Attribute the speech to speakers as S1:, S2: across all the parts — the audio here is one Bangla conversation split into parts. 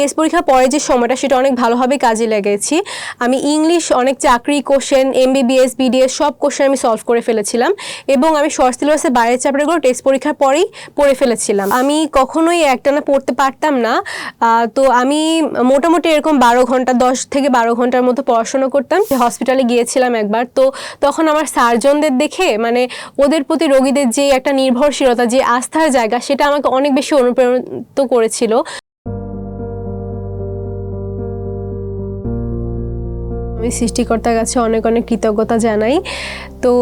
S1: টেস্ট পরীক্ষার পরে যে সময়টা, সেটা অনেক ভালোভাবে কাজে লেগেছি। আমি ইংলিশ অনেক চাকরি কোশ্চেন এমবিবিএস বিডিএস সব কোশ্চেন আমি সলভ করে ফেলেছিলাম এবং আমি শর্ট সিলেবাসের বাইরের চ্যাপ্টারগুলো টেস্ট পরীক্ষার পরেই পড়ে ফেলেছিলাম। আমি কখনোই একটানা পড়তে পারতাম না। তো আমি মোটামুটি এরকম বারো ঘণ্টা, দশ থেকে বারো ঘণ্টার মতো পড়াশোনা করতাম। হসপিটালে গিয়েছিলাম একবার, তো তখন আমার সার্জনদের দেখে মানে ওদের প্রতি রোগীদের যে একটা নির্ভরশীলতা, যে আস্থার জায়গা, সেটা আমাকে অনেক বেশি অনুপ্রাণিত করেছিল। আমি সৃষ্টিকর্তার কাছে অনেক অনেক কৃতজ্ঞতা জানাই। তো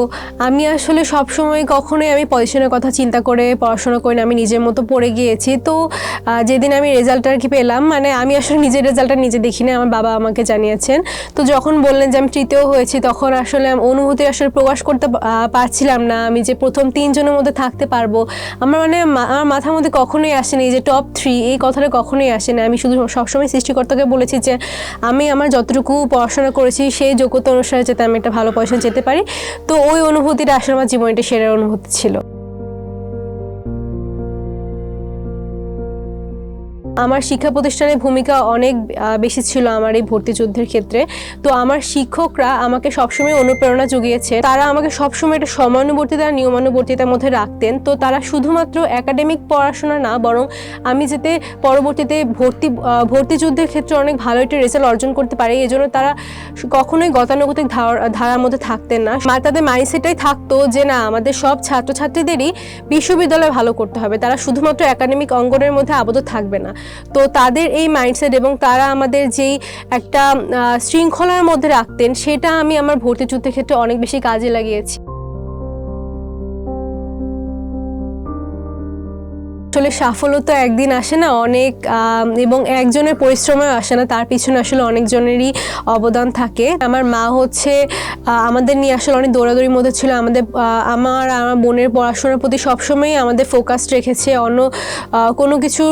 S1: আমি আসলে সব সময় কখনোই আমি পজিশনের কথা চিন্তা করে পড়াশোনা করি না, আমি নিজের মতো পড়ে গিয়েছি। তো যেদিন আমি রেজাল্ট আর কি পেলাম মানে আমি আসলে নিজের রেজাল্টটা নিজে দেখি না আমার বাবা আমাকে জানিয়েছেন। তো যখন বললেন যে আমি তৃতীয় হয়েছি, তখন আসলে অনুভূতি আসলে প্রকাশ করতে পারছিলাম না। আমি যে প্রথম তিনজনের মধ্যে থাকতে পারব, আমার মানে আমার মাথার মধ্যে কখনোই আসেনি যে টপ থ্রি এই কথাটা কখনোই আসেনি। আমি শুধু সবসময় সৃষ্টিকর্তাকে বলেছি যে, আমি আমার যতটুকু পড়াশোনা করেছি, সেই যোগ্যতা অনুসারে যাতে আমি একটা ভালো পয়সা যেতে পারি। তো ওই অনুভূতিটা আসলে আমার জীবনে একটা সেরা অনুভূতি ছিল। আমার শিক্ষা প্রতিষ্ঠানের ভূমিকা অনেক বেশি ছিল আমার এই ভর্তি যুদ্ধের ক্ষেত্রে। তো আমার শিক্ষকরা আমাকে সবসময় অনুপ্রেরণা জুগিয়েছে। তারা আমাকে সবসময় একটা সময়ানুবর্তিতা আর নিয়মানুবর্তিতার মধ্যে রাখতেন। তো তারা শুধুমাত্র একাডেমিক পড়াশোনা না, বরং আমি যাতে পরবর্তীতে ভর্তি ভর্তি যুদ্ধের ক্ষেত্রে অনেক ভালো একটা রেজাল্ট অর্জন করতে পারি। এই জন্য তারা কখনোই গতানুগতিক ধারা- ধারার মধ্যে থাকতেন না। তাদের মাইন্ডসেটটাই থাকতো যে না, আমাদের সব ছাত্রছাত্রীদেরই বিশ্ববিদ্যালয়ে ভালো করতে হবে। তারা শুধুমাত্র একাডেমিক অঙ্গনের মধ্যে আবদ্ধ থাকবে না। তো তাদের এই মাইন্ডসেট এবং তারা আমাদের যেই একটা শৃঙ্খলার মধ্যে রাখতেন, সেটা আমি আমার ভর্তি যুদ্ধের ক্ষেত্রে অনেক বেশি কাজে লাগিয়েছি। আসলে সাফল্য তো একদিন আসে না, অনেক এবং একজনের পরিশ্রমেও আসে না, তার পিছনে আসলে অনেকজনেরই অবদান থাকে। আমার মা হচ্ছে আমাদের নিয়ে আসলে অনেক দৌড়াদৌড়ির মধ্যে ছিল, আমাদের আমার আমার বোনের পড়াশোনার প্রতি সবসময় আমাদের ফোকাস রেখেছে, অন্য কোনো কিছু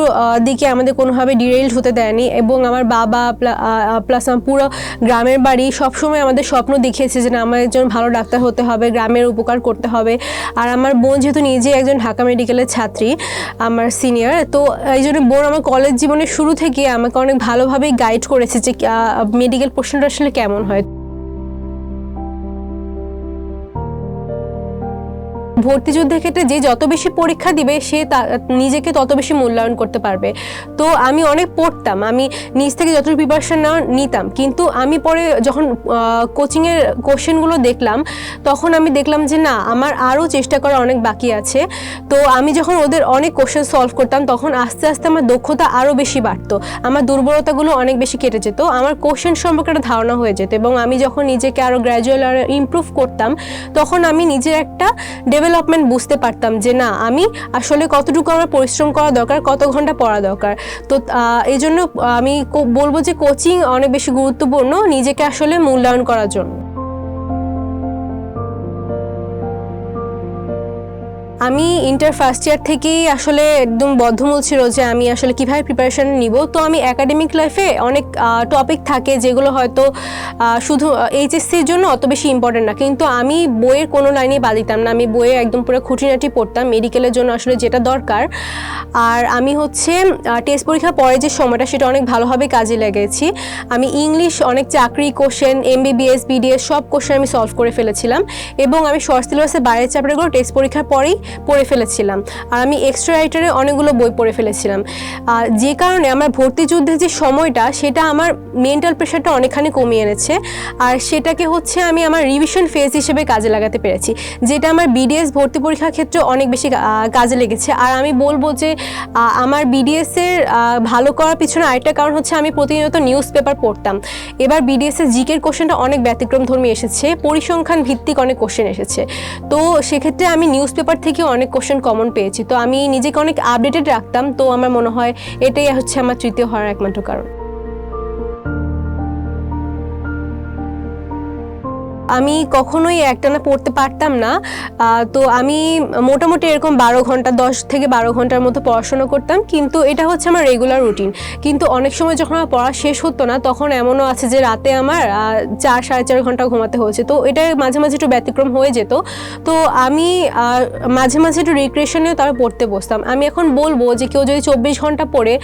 S1: দিকে আমাদের কোনোভাবে ডিরেইলড হতে দেয়নি, এবং আমার বাবা প্লাস আমার পুরো গ্রামের বাড়ি সবসময় আমাদের স্বপ্ন দেখিয়েছে যে না, আমার একজন ভালো ডাক্তার হতে হবে, গ্রামের উপকার করতে হবে। আর আমার বোন যেহেতু নিজে একজন ঢাকা মেডিকেলের ছাত্রী আমার সিনিয়র তো এই জন্য বোন আমার কলেজ জীবনের শুরু থেকে আমাকে অনেক ভালোভাবেই গাইড করেছে যে মেডিকেল পোর্শনটা আসলে কেমন হয়। ভর্তি যুদ্ধের ক্ষেত্রে যে যত বেশি পরীক্ষা দিবে, সে নিজেকে তত বেশি মূল্যায়ন করতে পারবে। তো আমি অনেক পড়তাম, আমি নিজ থেকে যতটুকু প্রিপারেশন নেওয়া, নিতাম। কিন্তু আমি পরে যখন কোচিংয়ের কোশ্চেনগুলো দেখলাম, তখন আমি দেখলাম যে না, আমার আরও চেষ্টা করা অনেক বাকি আছে। তো আমি যখন ওদের অনেক কোশ্চেন সলভ করতাম, তখন আস্তে আস্তে আমার দক্ষতা আরও বেশি বাড়তো। আমার দুর্বলতাগুলো অনেক বেশি কেটে যেত। আমার কোশ্চেন সম্পর্কে একটা ধারণা হয়ে যেত এবং আমি যখন নিজেকে আরও গ্র্যাজুয়াল আর ইমপ্রুভ করতাম, তখন আমি নিজের একটা ডেভেলপমেন্ট বুঝতে পারতাম যে না, আমি আসলে কতটুকু আমার পরিশ্রম করা দরকার, কত ঘণ্টা পড়া দরকার। তো এই জন্য আমি বলব যে কোচিং অনেক বেশি গুরুত্বপূর্ণ নিজেকে আসলে মূল্যায়ন করার জন্য। আমি ইন্টার ফার্স্ট ইয়ার থেকেই আসলে একদম বদ্ধমূল ছিল যে আমি আসলে কীভাবে প্রিপারেশন নিব। তো আমি একাডেমিক লাইফে অনেক টপিক থাকে যেগুলো হয়তো শুধু এইচএসসির জন্য অত বেশি ইম্পর্টেন্ট না। কিন্তু আমি বইয়ের কোনো লাইনে বাদ দিতাম না। আমি বইয়ে একদম পুরো খুঁটিনাটি পড়তাম। মেডিকেলের জন্য আসলে যেটা দরকার। আর আমি হচ্ছে টেস্ট পরীক্ষার পরে যে সময়টা সেটা অনেক ভালোভাবে কাজে লেগেছি। আমি ইংলিশ অনেক চাকরি কোশ্চেন এমবিবিএস বিডিএস সব কোশ্চেন আমি সলভ করে ফেলেছিলাম। এবং আমি শর্ট সিলেবাসের বাইরের চ্যাপ্টারগুলো টেস্ট পরীক্ষার পরেই পড়ে ফেলেছিলাম। আর আমি এক্সট্রা রাইটারে অনেকগুলো বই পড়ে ফেলেছিলাম। যে কারণে আমার ভর্তি যুদ্ধের যে সময়টা, সেটা আমার মেন্টাল প্রেশারটা অনেকখানি কমিয়ে এনেছে। আর সেটাকে হচ্ছে আমি আমার রিভিশন ফেজ হিসেবে কাজে লাগাতে পেরেছি। যেটা আমার বিডিএস ভর্তি পরীক্ষার ক্ষেত্রে অনেক বেশি কাজে লেগেছে। আর আমি বলব যে আমার বিডিএসের ভালো করার পিছনে আরেকটা কারণ হচ্ছে আমি প্রতিনিয়ত নিউজ পেপার পড়তাম। এবার বিডিএস এর জিকের কোশ্চেনটা অনেক ব্যতিক্রম ধর্মী এসেছে। পরিসংখ্যান ভিত্তিক অনেক কোশ্চেন এসেছে। তো সেক্ষেত্রে আমি নিউজ পেপার থেকে অনেক কোশ্চেন কমন পেয়েছি। তো আমি নিজেকে অনেক আপডেটেড রাখতাম, তো আমার মনে হয় এটাই হচ্ছে আমার তৃতীয় হওয়ার একমাত্র কারণ। আমি কখনোই একটানা পড়তে পারতাম না। তো আমি মোটামুটি এরকম বারো ঘণ্টা, দশ থেকে বারো ঘণ্টার মতো পড়াশোনা করতাম। কিন্তু এটা হচ্ছে আমার রেগুলার রুটিন কিন্তু অনেক সময় যখন আমার পড়া শেষ হতো না, তখন এমনও আছে যে রাতে আমার চার, সাড়ে চার ঘণ্টা ঘুমাতে হয়েছে। তো এটা মাঝে মাঝে একটু ব্যতিক্রম হয়ে যেত। তো আমি মাঝে মাঝে একটু রিক্রিয়েশনেও তারা পড়তে বসতাম। আমি এখন বলব যে কেউ যদি চব্বিশ ঘণ্টা পড়ে,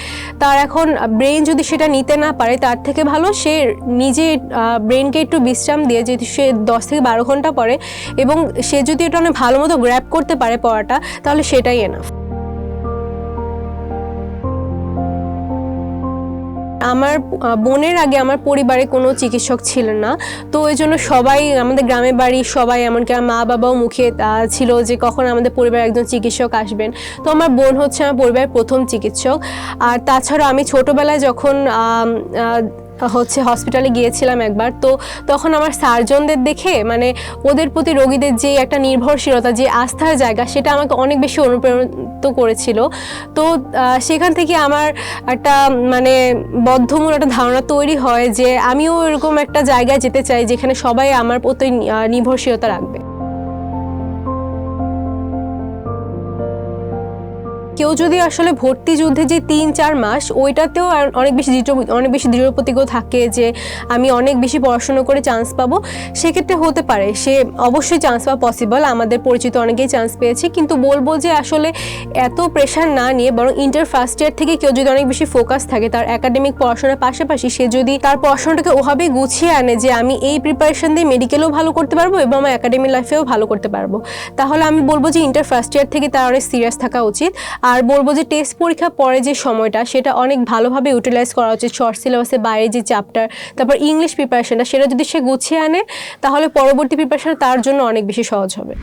S1: তার এখন ব্রেন যদি সেটা নিতে না পারে, তার থেকে ভালো সে নিজে ব্রেনকে একটু বিশ্রাম দিয়ে যদি সে দশ থেকে বারো ঘণ্টা পরে এবং সে যদি এটা অনেক ভালো মতো গ্র্যাপ করতে পারে পড়াটা, তাহলে সেটাই এনাফ আমার বোনের আগে আমার পরিবারে কোনো চিকিৎসক ছিলেন না। তো ওই জন্য সবাই আমাদের গ্রামের বাড়ি সবাই, এমনকি আমার মা বাবাও মুখে ছিল যে কখন আমাদের পরিবারে একজন চিকিৎসক আসবেন। তো আমার বোন হচ্ছে আমার পরিবারের প্রথম চিকিৎসক। আর তাছাড়া আমি ছোটোবেলায় যখন হচ্ছে হসপিটালে গিয়েছিলাম একবার। তো তখন আমার সার্জনদের দেখে মানে ওদের প্রতি রোগীদের যে একটা নির্ভরশীলতা, যে আস্থার জায়গা, সেটা আমাকে অনেক বেশি অনুপ্রাণিত করেছিল। তো সেখান থেকে আমার একটা মানে বদ্ধমূল একটা ধারণা তৈরি হয় যে আমিও এরকম একটা জায়গায় যেতে চাই যেখানে সবাই আমার প্রতি নির্ভরশীলতা রাখবে। কেউ যদি আসলে ভর্তি যুদ্ধে যে তিন, চার মাস, ওইটাতেও অনেক বেশি দৃঢ়, অনেক বেশি দৃঢ় প্রতিজ্ঞ থাকে যে আমি অনেক বেশি পড়াশুনো করে চান্স পাবো, সেক্ষেত্রে হতে পারে। সে অবশ্যই চান্স পাওয়া পসিবল আমাদের পরিচিত অনেকেই চান্স পেয়েছে। কিন্তু বলব যে আসলে এত প্রেশার না নিয়ে, বরং ইন্টার ফার্স্ট ইয়ার থেকে কেউ যদি অনেক বেশি ফোকাস থাকে, তার একাডেমিক পড়াশোনার পাশাপাশি সে যদি তার পড়াশোনাটাকে ওভাবেই গুছিয়ে আনে যে আমি এই প্রিপারেশন দিয়ে মেডিকেলেও ভালো করতে পারব এবং আমার একাডেমি লাইফেও ভালো করতে পারব। তাহলে আমি বলব যে ইন্টার ফার্স্ট ইয়ার থেকে তার অনেক সিরিয়াস থাকা উচিত। আর বলব যে টেস্ট পরীক্ষা পরে যে সময়টা, সেটা অনেক ভালোভাবে ইউটিলাইজ করা উচিত। শর্ট সিলেবাসের বাইরে যে চ্যাপ্টার তারপর ইংলিশ প্রিপারেশনটা সেটা যদি সে গুছিয়ে আনে, তাহলে পরবর্তী প্রিপারেশন তার জন্য অনেক বেশি সহজ হবে।